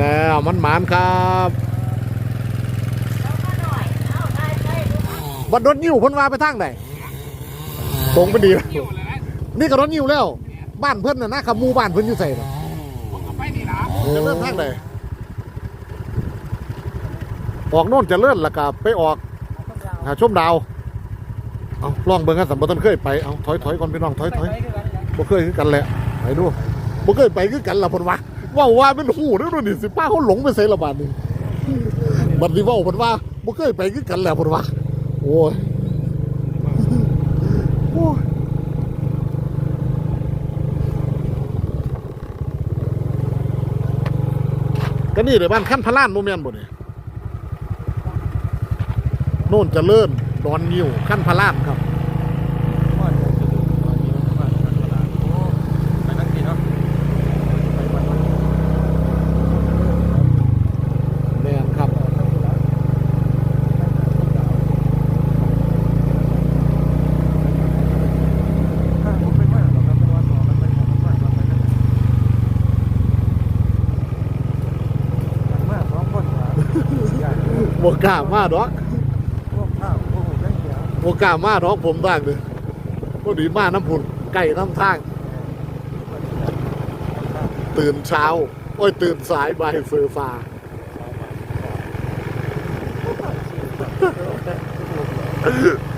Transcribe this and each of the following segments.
แล้วมันหมานครับบัดรถยิ้วพิ่นว่าไปทางไหนตรงไปดีแล้วนี่ก็รถยิ้วแล้ว บ้านเพิ่อนน่ะนะขับมูบ้านเพิ่อนอยู่ใส่น่ะจะเลื่อนทางไหนออกโน่นจะเลื่อนล้วก็ไปออก หาชมดาว เอาลองเบิ่งกันสัมปทานเคยไป เอาถอยถอยก่อนพี่น้องถอยถอยบ่เคยคือกันแหละไปดูบ่เคยไปคือกันล่ะพิ่นว่า ว่าว่าเป็นหูเด้อนี่สิป้าเขาหลงไปไสละบาดนี้บัดนี้ว้าเพิ่นว่าบ่เคยไปคือกันและเพิ่นว่า โอ้ยโอ้ยก็นี่เดี๋ยวบ้านขั้นพะลานโมเมนบ่เนี่ยโน่นจะเลิ่นดอนยิวขั้นพะลานครับ ไปนั่งกินเนาะ แม่นครับ ถ้าผมไม่มากหรอกครับไม่ว่าต่อมันไปของมันมากมันไปนั่นมันมากสองคนหาใหญ่ บ่ กล้ามาดอกพวกข้าวพวกหูได้เสียบ่กล้ามาดอกผมทางเลยบ่ดีมาน้ำพุ่นไก่น้ำทาง ตื่นเช้า โอ้ย ตื่นสายบายเฟอร์ฟ้า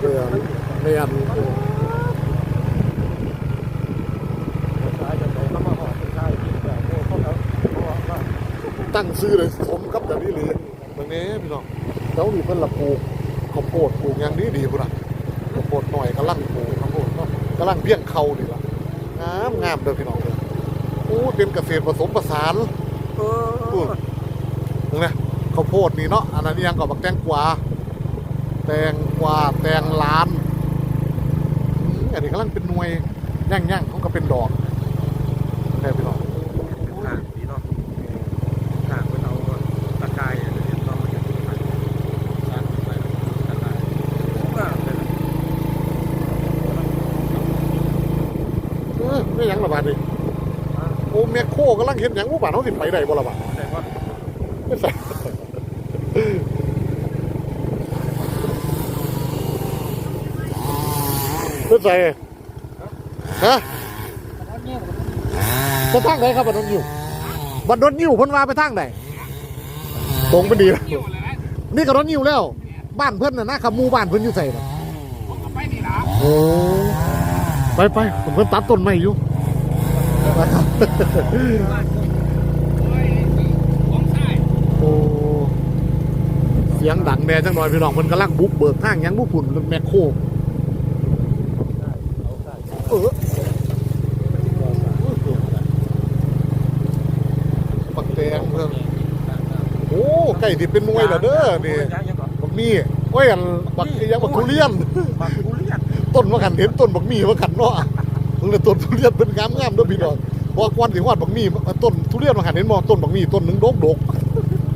เนเรียนสายมาหอนตั้งซื้อเลยสมกับแบบนี้เลยตรงนี้พี่น้อง เจ้านี่เพิ่นละปลูกข้าวโพดปลูกอย่างนี้ดีพุ่นน่ะข้าวโพดหน่อยกำลังปลูกข้าวโพดเนาะกำลังเพียงเขานี่ล่ะงามงามเด้อพี่น้องเด้อโอ้เป็นเกษตรผสมผสานเออพูดนึงนะข้าวโพดนี่เนาะอันนั้นยังกับบักแตงกวาแตงกวาแตงล้านอืมอันนี้กำลังเป็นหน่วยย่างย่างๆเขาก็เป็นดอกแค่พี่น้อง ห่างพี่เนาะห่างเป็นเอาตะไคร้เดี๋ยวต้องมาจากตะไคร้ชาร์จไปตะไคร้ก็เป็น เออไม่หยังละบาดดิโอ้แมคโครกำลัง เห็นหยังว่าบาดเขาสิไปได้บ่ละบาดแต่ว่าไม่ใส่ไม่ใส่ฮะไปทางไหนครับบัดนนยิวบัดนนยิวเพิ่นว่าไปทางไหนตรงไปดีแล้วนี่ก็รถยิวแล้ว บ้านเพิ่นน่ะนะขับหมู่บ้านเพิ่นอยู่ใส่น่ะโอ้ไปไปผมเพิ่นตัดต้นไม้อยู่ ไปครับโอ้เสียงดังแน่จังหน่อยพี่น้องเพิ่นกำลังบุกเบิกทางหยังบุพุ่นแมคโครเออปักแตงเพิ่มโอ้ไก่ที่เป็นหน่วยแล้วเด้อนี่บักมี่โอ้ยอันบักอีหยังบักทุเรียนบักทุเรียนต้นมะขันเห็นต้นบักมี่มะขันเนาะ มึงเลยต้นทุเรียนเป็นงามงามๆด้วยพี่น้องเพราะว่าก่อนถึงวาดบักมีต้นทุเรียนมะขันเห็นบ่ต้นบักมีต้นหนึ่งโดกโดก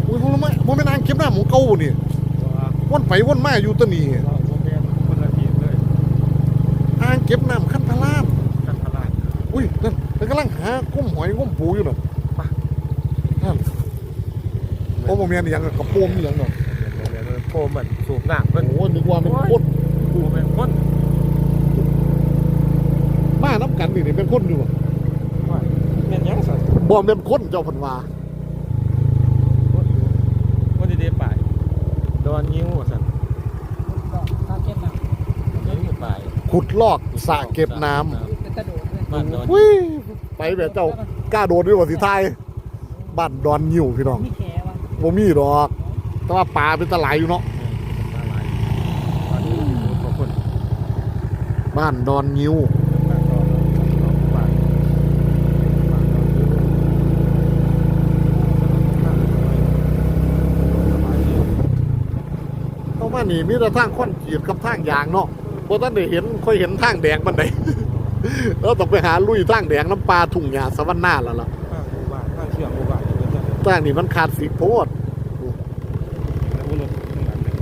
อุ้ยมันไม่มันไม่นางเก็บหน้าหมูเก่านี่วนไปวนมาอยู่ตัวนี้เรานเลยอ่างเก็บน้ำขั้นพลาดกันพลาดอุ้ยนั่นมันกำลังหาก้มหอยก้มปูอยู่น่ะนั่นโอ้โมเมียนอหยังกระโปรงอหยังเนาะโคเหมือนสูบหนักเพิ่นโอ้นึกว่ามันคนกูเป็นคนมา น้ำกันนี่นี่เป็นคนอยู่บ่เมียนยังสัตว์บ่เป็นคนเจ้าเพันว่าคนดีๆไปโดนยิ้วสัตว์ยิ้วไปขุดลอกสระเก็บน้บ้านโดนำวิไปแบบเจ้ากล้าโดดด้วยว่าสิไทายบ้านดอนยิวพี่น้องมีแขวะบ่มีดอก แต่ว่าปลาเป็นตะไหลอยู่เนาะอะไรตอนนี้ขอบคุณบ้านดอนยิว บ้านโดนบ้าน เข้ามา นี่มีแต่ทางคอนกรีตกับทางยางเนาะบ่ทันได้เห็นค่อยเห็นทางแดงมันไดเราต้องไปหาลุยทางแดงน้ำปลาทุ่งหญ้าสวรรค์หน้าแล้วล่ะข้างหมู่บ้านข้างเชือกหมู่บ้านอย่างเงี้ยทางนี้มันขาดสีโพด แล้วก็รถข้างหลังเนี่ย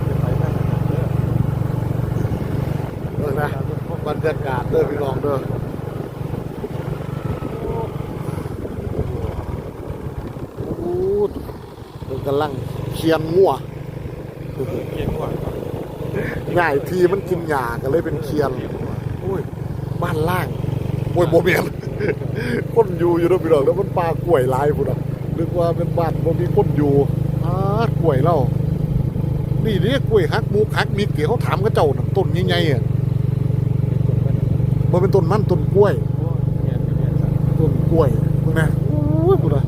บ ไปนั่นเด้อ เออนะบรรยากาศเด้อพี่น้องเด้อโอ้มันกำลังเคียนงัวเกียงหวานง่ายทีมันกินหญ้าก็เลยเป็นเคียนโอ้ยบ้านล่างโอ้ยโบเมียนคนอยู่อยู่เด้อพี่น้องแล้วมันปลากล้วยหลายพุ่นอะนึกว่าเป็นบ้านบ่มีคนอยู่อ้ากล้วยเล่านี่นี่กล้วยฮักหมูฮักมีเกี่ยวเขาถามกับเจ้าน่ะต้นใหญ่ๆอะบ่เป็นต้นมันต้นกล้วย เกียงเกียงสัน ต้นกล้วยพวกนี้โอ้ยพุ่นอะ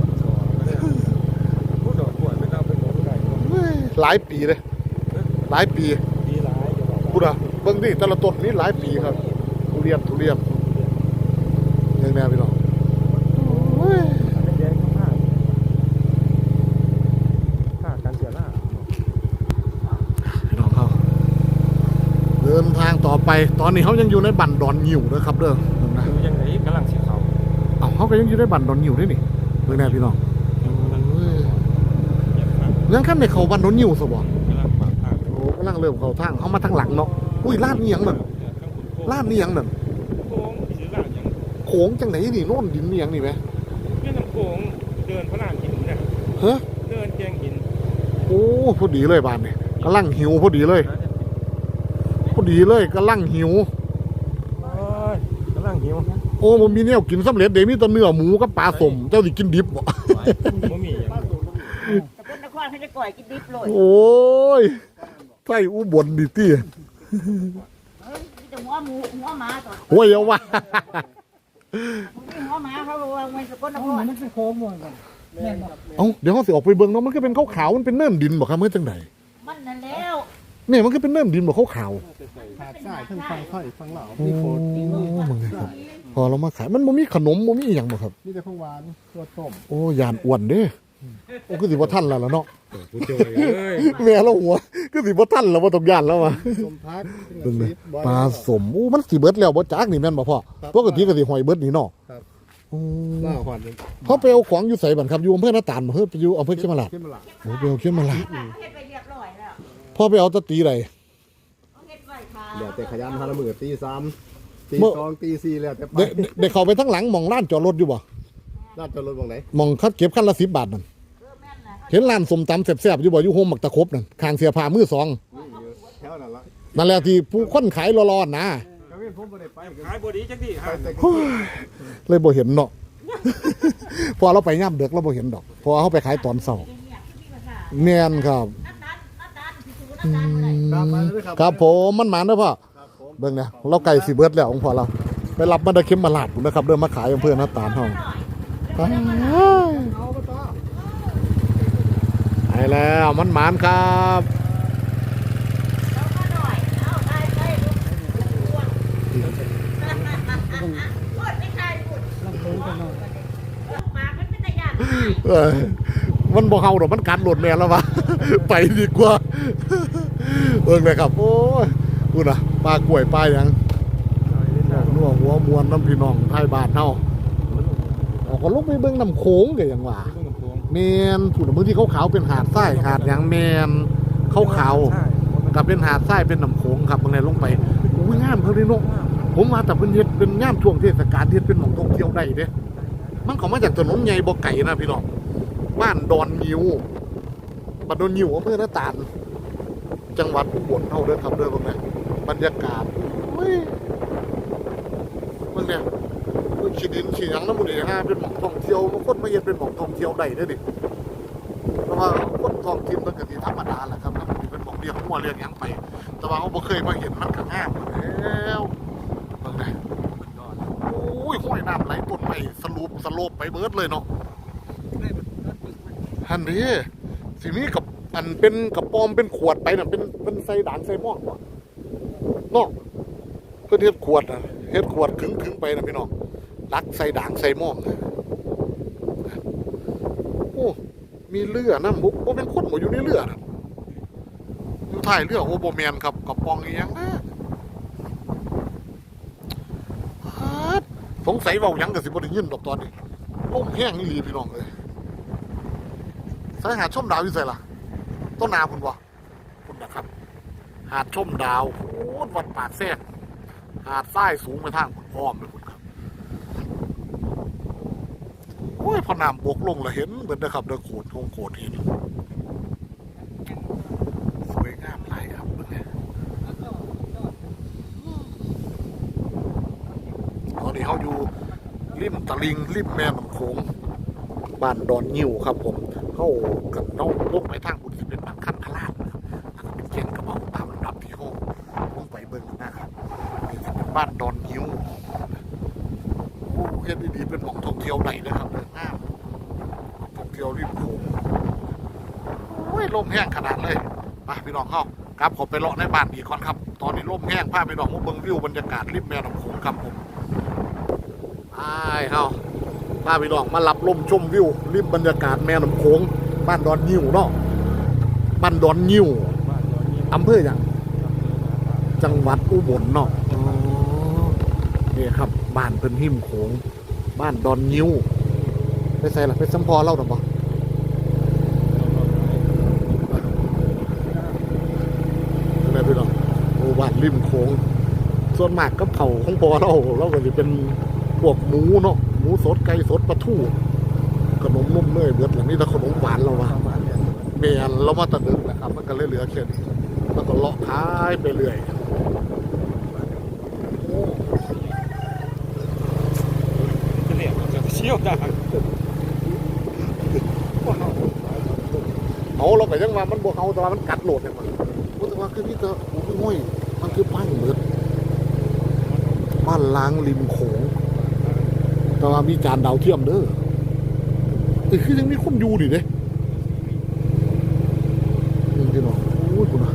ผู้ดอกกล้วยเป็นเอาเป็นหมดได้ เฮ้ย หลายปีเลย หลายปีดีหลายจะบอกพุ่นอะเบิ่งดิแต่ละต้นนี่หลายปีครับทุเรียนทุเรียนยังแน่พี่น้องโอ้ยแดงๆข้างๆค่าการเสียหน้าพี่น้องเขาเดินทางต่อไปตอนนี้เขายังอยู่ในบันดอนหิวนะครับเด้อเบิ่งนะดูยังไงกำลังสีเขาเอ้าเขาก็ยังอยู่ในบันดอนหิวด้วยนี่เบิ่งแน่พี่น้องกำลังเห ยียบข้างยังขั้นในเขาบันดอนหิวซะบ่กำลังปากทางโอ้กำลังเริ่มเข้าทางเขามาทางหลังเนาะอุ้ยลาดนี่ยังนั่นลาดนี่ยังนั่นโค้งสีหลังยังโขงจังไหนนี่โน่นดินนี่ยังนี่ไหมเรื่องน้ำโค้งเดินพระรามหินเนี่ยเฮ้ยเดินแกงหินโอ้พอดีเลยบ้านนี่กำลังหิวพอดีเลยพอดีเลยกำลังหิวโอ้ยกำลังหิวโอ้มันมีเนี่ยกินสำเร็จเดี๋ยวมีแต่เนื้อหมูกับปลาสมเจ้าสิกินดิบบ่บ่มีอย่างสก ลนครเขาจะก่อยกินดิบเลยโอ้ยไส้อุบลดิตี้เฮ้ยมีแต่หัวหมูหัวหมาต่อโอ้ยเอาว่ามีหัวหมาเขาบอกว่ามันสกลนครมันเป็นโค้งหมดกันแม่นบ่เอ้าเดี๋ยวเขาสิออกไปเบิ่งเนาะมันก็เป็นขาวๆมันเป็นเนินดินบ่ครับเมื่อจังไดมันนั่นแล้วเนี่ยมันก็เป็นเนินดินบ่ขาวขาดสายทั้งฟังไข่ฟังเหล่าๆโอ้มีโคตรมึงไงครับพอเรามาขายมันบ่มีขนมบ่มีอีหยังบ่ครับมีแต่ของหวานตัวต้มโอ้ยานอ้วนเด้ โอ้คือสิบ่ทันแล้วล่ะเนาะผู้ช่วยเอ้ยแม่เราหัวคือสิบ่ทันแล้วบ่ต้องย่านแล้วว่ะต้มพักเบิ่งเลยปลาสมอู้มันสิเบิดแล้วบ่จักนี่แม่นบ่พ่อปกติก็สิหอยเบิดนี่เนาะครับโอ้หน้าหอนเขาไปเอาของอยู่ไสบันครับอยู่อำเภอหน้าตาลบ่เฮ้ยไปอยู่อำเภอเขมราชขึ้นมาหลังโอ้ไปเอาเขมราชเฮ็ดไปเรียบร้อยแล้วพ่อไปเอาตะตีใดเขาเฮ็ดไว้ค่ะเดี๋ยวแต่ขยันฮาละมือตีสามตีเมื่อสองตีสี่แล้วแต่ไปได้ได้ได้เข้าไปทั้งหลังหมองร้านจอดรถอยู่บ่น่าจะลดลงไหนหมองคัดเก็บคันละ10บาทนั่น เออแม่นนะเห็นร้านสมตำแซ่บๆอยู่บ่อยู่โฮมบักตะครบนั่นข้างเสียผ้ามือสองนี่อยู่แถวนั้นละนั่นแหละที่ผู้คนขายรอๆนะก็ไม่ผมไม่ได้ไปก็ขายบดีจักดีไปฮะแต่เลยบ่เห็นเนาะ พอเราไปย่ำเด็กเราบ่เห็นดอกเพอเขาไปขายตอนเช้าเงียบๆพี่ภาษาแม่นครับน้ำตาลน้ำตาลสิสูน้ำตาลบ่ได้ตามมาเลยครับครับผมมันหมานเด้อพ่อครับผมเบิ่งเนี่ยเราไก่สิเบิดแล้วของพ่อเราไปรับมาได้เข็มมาลาดพุ่นนะครับเดินมาขายอำเภอหน้าตาลเฮาเอาไปต่อไป แล้วมันหมานครับเอามาหน่อยเอาได้ได้ลูกอ้วนโคตรไม่ใช่พูดลำโพงกันหน่อยหมามันเป็นตะยานเอ้ยมันบ่เฮาดอกมันกัดหลดแม่แล้ววะไปดีกว่าเบิ่งเลยครับ โอ้ยพูดน่ะปลากล้วยปลาหยังนัวหัวมวนน้ำพี่น้องไทยบ้านเฮาออกก็ลงไปเบิ่งน้ำโขงก็ยังว่าเรื่องน้ำโค้ง แมนพูดถึงพื้นที่ขาวๆเป็นหาดทรายหาดหยังแมนขาวๆกับเป็นหาดทรายเป็นน้ำโขงครับบางแนลงไปอุ้ยงามเขาเลยเนาะผมมาแต่เป็นเฮ็ดเป็นงามช่วงเทศกาลเฮ็ดเป็นหม่องท่องเที่ยวได้เด้มันเขามาจากถนนใหญ่บ่ไก่นะพี่น้องบ้านดอนยิวบ้านดอนยิวอำเภอหน้าตาลจังหวัดอุบลเฮาเด้อครับเด้อเบิ่งแม่บรรยากาศอุ้ยเบิ่งเนี่ยอุ้ย ขีดินขีหยังน้ำมันนี่ฮะเป็นหม่องท่องเที่ยวบางคนมาเฮ็ดเป็นหม่องท่องเที่ยวได้เด้อดิเพราะว่าคนท้องถิ่นมันก็สิธรรมดาแหละครับมันเป็นของเรียกมั่วเรียกหยังไป แต่ว่าเขาบ่เคยมาเห็นมันก็งามแล้วเบิ่งได้โอ้ยห้อยน้ำไหลต้นไม้สลูปสโลปไปเบิดเลยเนาะฮันนี้สิมีกับอันเป็นกระปอมเป็นขวดไปน่ะเป็นเป็นใส่ด่างใส่หม้อเนาะเพิ่นเฮ็ดขวดน่ะเฮ็ดขวดขึงๆไปนะพี่น้อง รักใส่ด่างใส่หม้อน่ะโอ้มีเรือน้ำบุกโอ้เป็นคนหมอยู่ในเรือนะอยู่ท้ายเรือโอโบแมนครับกับปองอีหยังนะฮัดสงสัยเว้ายังกับสิบ่ได้ยินดอกตอนนี้ลมแห้งอีหลีพี่น้องเลยสายหาดชมดาวอยู่ไสล่ะ ต้นนาคุณบ่คุณนะครับ หาดชมดาวโอ้วัดปากแซกหาดทรายสูงไปทางอ้อมเลยคุณครับ โอ้ยพอน้ำบกลงแล้วเห็นเหมือนนะครับเด้อโขดคงโขดเห็นสวยงามหลายครับเบิ่งนะตอนนี้เขาอยู่ริมตะลิงริมแม่น้ำโขงบ้านดอนงิ้วครับผมเข้ากับน้องลงไปทางบุ หมองท่องเที่ยวไหนนะครับเดินหน้าหม้องท่องเที่ยวริมโขงโอ้ยลมแห้งขนาดเลยไปพี่น้องเข้ากลับขอไปเลาะในบ้านอีกก่อนครับ ตอนนี้ลมแห้งพาพี่น้องมาเบิ่งวิวบรรยากาศริมแม่น้ำโขงครับผมอ้ายเฮาพาพี่น้องมารับลมชมวิวริมบรรยากาศแม่น้ำโขงบ้านดอนยิ้วเนาะบ้านดอนยิ้วอำเภออย่างจังหวัดอุบลเนาะนี่ครับบ้านเพิ่นหิมโขง บ้านดอนยิ้ว ไปใส่ละไปสัมพอเล่าหน่อยบ่แม่พี่น้องโอ้บ้านริมโขงส่วนมากกับเขาของพอเราเราก็จะเป็นพวกหมูเนาะหมูสดไก่สดปลาทูขนมนมเนยเบิดหลังนี้แต่ขนมหวานเราวะประมาณเนี่ยเมียนเรามาตะดึกนะครับ มันก็เลยเหลือแค่นี้แล้วก็เลาะท้ายไปเรื่อยโอ้ จะเรียกว่าจะเชี่ยวได้เอาเราก็ยังว่ามันบวกเอาแต่ว่ามันกัดโหลดเนี่ยมันรู้แต่ว่าคือนี่ก็โอ้ยห้อยมันคือบ้านเหมือนบ้านล้างริมโขงแต่ว่ามีจานดาวเทียมเด้อแต่คือยังมีคนอยู่ดิเด้นี่พี่น้องโอ้ยคุณนะ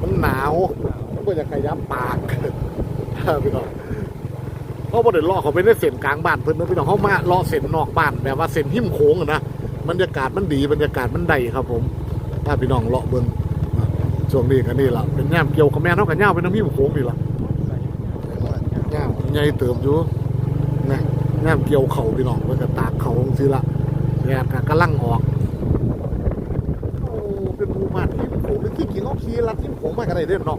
มันหนาวมันก็จะขยับปาก พี่น้องเขา บ่ได้ล่อเขาไปในเส้นกลางบ้านเพิ่นนะพี่น้องเขามาล่อเส้นนอกบ้านแบบว่าเส้นหิ้มโค้งอะนะบรรยากาศมันดีบรรยากาศมันได้ครับ ผมถ้าพี่น้องเลาะเบิ่งช่วงนี้ก็นี่ล่ะเป็นย่ามเกี่ยวกับแม่เนาะกับย่ามเป็นน้ำหิมโค้งนี่ล่ะย่ามใหญ่เติมอยู่นะย่ามเกี่ยวเข่าพี่น้องเพิ่นก็ตากเข่าจังซี่ละแดดก็กำลังออกโอ้เป็นหมู่บ้านหิมโขงเป็นที่กินเขาขี่ลัดหิมโขงมากันได้เด่นเนาะ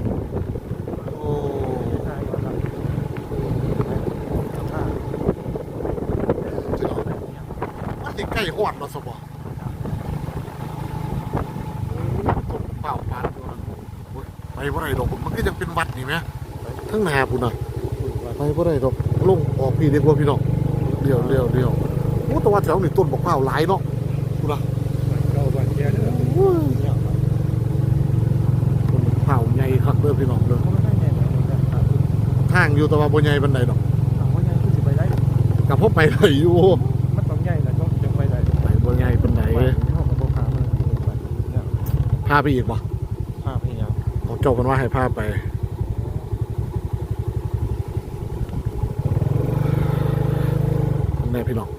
โอ้ที่เรามันสิใกล้หอดมาสบอตกเปล่าปานตัวนั้นโอ้ยไป บ่ได้ดอกมันก็ยังเป็นวัดนี่ไหมทั้งหนาพุ่นน่ะไปบ่ได้ดอกลงออกพี่ดีกว่าพี่น้องเดียวเดียวเดียวโอ้แต่ว่าแถวนี้ต้นบอกเปล่าวหลายเนาะพุ่นน่ะเราบ้านแกเด้อโอ้ยต้นบอกเปล่าวใหญ่คักเด้อพี่น้องเด้อเขาไม่ได้ไงเนี่ยครับทางอยู่แต่ว่าบ่ใหญ่ปานใดดอกถามว่าไงคือสิไปได้กับพบไปได้อยู่มันต้องใหญ่แหละต้องจะไปได้ไปบ่ใหญ่ปานใดไปห้องกับพวกขามันเนี่ยพาไปอีกบ่ภาพพยายามเขาเจ้ากันว่าให้พาไปแม่พี่น้อง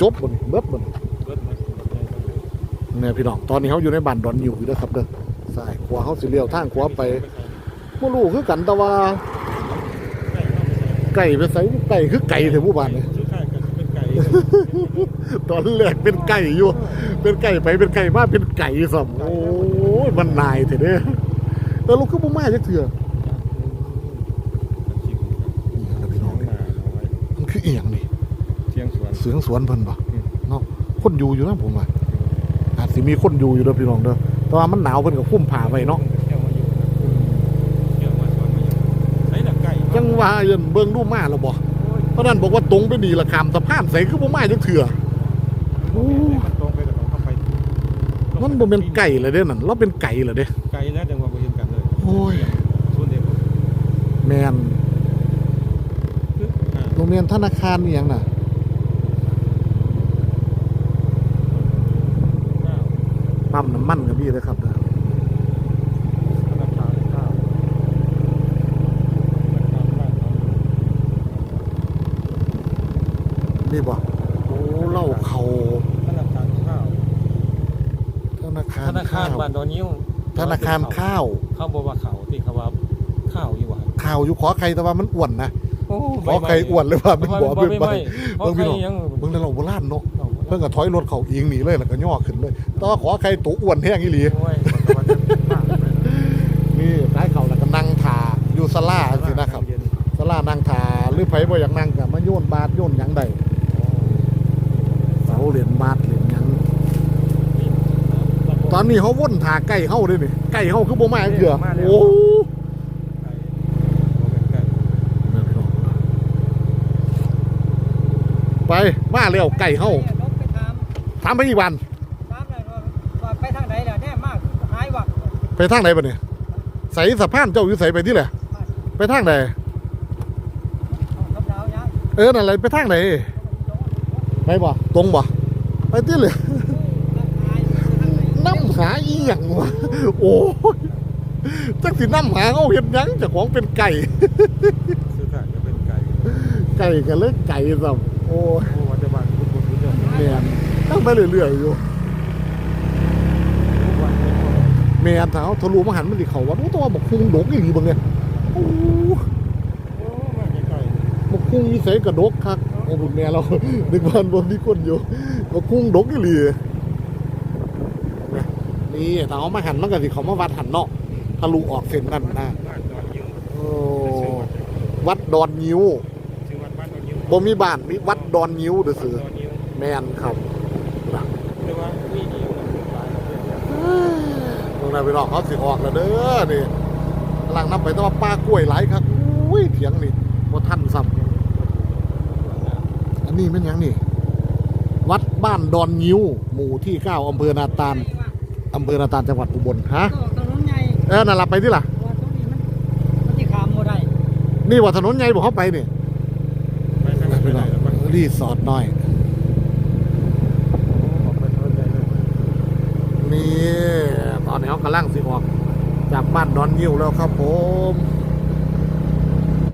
จบบ่นี่เบิดบ่นี่เบิดมันแม่พี่น้องตอนนี้เขาอยู่ในบ้านดอนอยู่อยู่เด้อครับเด้อซ้ายขวาเขาสิเลี้ยวทางขวาไปบ่รู้คือกันแต่ว่าไก่ไปไสไก่คือไก่เถอะหมู่บ้านนี่ชื่อไก่ก็เป็นไก่ตอนแรกเป็นไก่อยู่ เป็นไก่ไปเป็นไก่มาเป็นไก่สมโอ้ ยมันนายเถอะเด้อแต่ลูกก็บ่มาจักเถื่อนี่ครับพี่น้องมันคือเอียงนี่เชียงสวนเสียงสวนเพิ่นบ่อืมเนาะคนอยู่อยู่นะผมว่าอาจสิมีคนอยู่อยู่เด้อพี่น้องเด้อแต่ว่ามันหนาวเพิ่นก็คุ้มผ้าไว้เนาะเที่ยวมาอยู่เที่ยวมาสวนมาอยู่ใช้หลักไก่จังว่าเอิ้นเบิ่งดูมาแล้วบ่เพราะนั้นบอกว่าตรงไปดีละคำสะพานใส่คือบ่มาจักเถื่อ มันบ่เป็นไก่เลยเด้อนั่นเราเป็นไก่เหรอเด้ไก่แล้วจังหวะบ่เห็นกันเลยโอ้ยส่วนเด็กแม่นคืออ่าโรงเรียนธนาคารอีหยังน่ะข้าวปั๊มน้ำมันก็มีเลยครับเด้อธนาคารข้าวธนาคารบ้านเรา นี่บ่โอ้เหล่าเขา ธนาคารข้าว ธนาคาร ธ นาคารข้าวบ้านดอนนิ้วธนาคารข้าว เขาบอกว่าเขาที่เขาว่าข้าวอยู่ว่าขข่าวอยู่ขอไข่แต่ว่ามันอ้วนนะโอ้ขอไข่อ้วนเลยว่ามันบ่บ่เป็นไม่ไปไม่ขอเบิ่งพี่ไข่น้องยังเบิ่งในเราโบราณเนาะเพิ่นก็ถอยรถเขาเองหนีเลยแล้วก็ย่อขึ้นเลยแต่ว่าขอไข่ตัวอ้วนแห้งอีหลีโอ้ยขอตะวันจะบ้าเลยนี่ท้ายเขาแล้วก็นั่งทาอยู่ศาลาสินะครับศาลานั่งทาหรือไผบ่อยากนั่งก็มาโยนบาทโยนหยังได้เสาเหรียญบาทเหรียญหยังต อนนี้เขาว่นทาไก่เฮาด้วยนี่ไก่เฮาคือบ่มาเกือโอ้ไปมาเร็วไก่เฮาลบไปถามถามไปอีกวันถามเลยว่าว่าไปทางไหนล่ะแน่มากหายวักไปทางไหนบ่เนี่ยใส่สะพานเจ้าอยู่ใส่ไปที่แหละไปทางไหนคำดาวยังเออนั่นแหละไปทางไหนไปบ่ตรงบ่ไปที่เลย นักหายไปทางไหน น้ำ หาอีหยังวะโอ้ยจักสิน้ำหาเขาเห็นหยังเจ้าของเป็นไก่ซื้อถ่านจะเป็นไก่ไก่กันเลยไก่สับโอ้ยโอ้วัดบ้านทุกคนรู้เรื่องแมนตั้งไปเรื่อยๆอยู่ทุกวันทุกคนแมนเท้าทะลุมาหันมันดิเขาว่าโอ้ตัวบอกคุงดกอีหลีเบางเนี่ยโอ้โอ้มาไก่บอกคุงอีใสกระดกคักโอ้บุญแม่เรา นึกว่าบนมีคนอยู่บอกคุงดกอีหลี นี่ถ้าเขามาหันมันก็สิเขามาวัดหันเนาะทะลุออกเส้นนั่นนะโอ้วัดดอนนิ้วบ่มีบ้านมีวัดดอนนิ้วเด้อซื้อดอนยิงแมนครับเรียกว่าหลายประเทศเนี่ยตรงนั้นไปหลองเขาสิออกแล้วเด้อนี่กำลังนับไปแต่ว่าป้ากล้วยไหลครับอุ้ยเถียงนี่บ่ทันซ้ำอันนี้เป็นยังนี่ วัดบ้านดอนนิ้ว หมู่ที่เก้าอำเภอนาตาล อำเภอนาตาลจังหวัดอุบลฮะก็ถนนใหญ่เออนั่นล่ะไปที่ล่ะว่าตรงนี้มันมันที่ขามบ่ได้นี่ว่าถนนใหญ่บ่เข้าไปนี่ไปทางไหนไปไหนแล้วมันรีสอร์ทน้อย ออกไปทางไหนเลยนี่ตอนนี้เขากำลังสิออก จากบ้านดอนนิ้วแล้วครับผม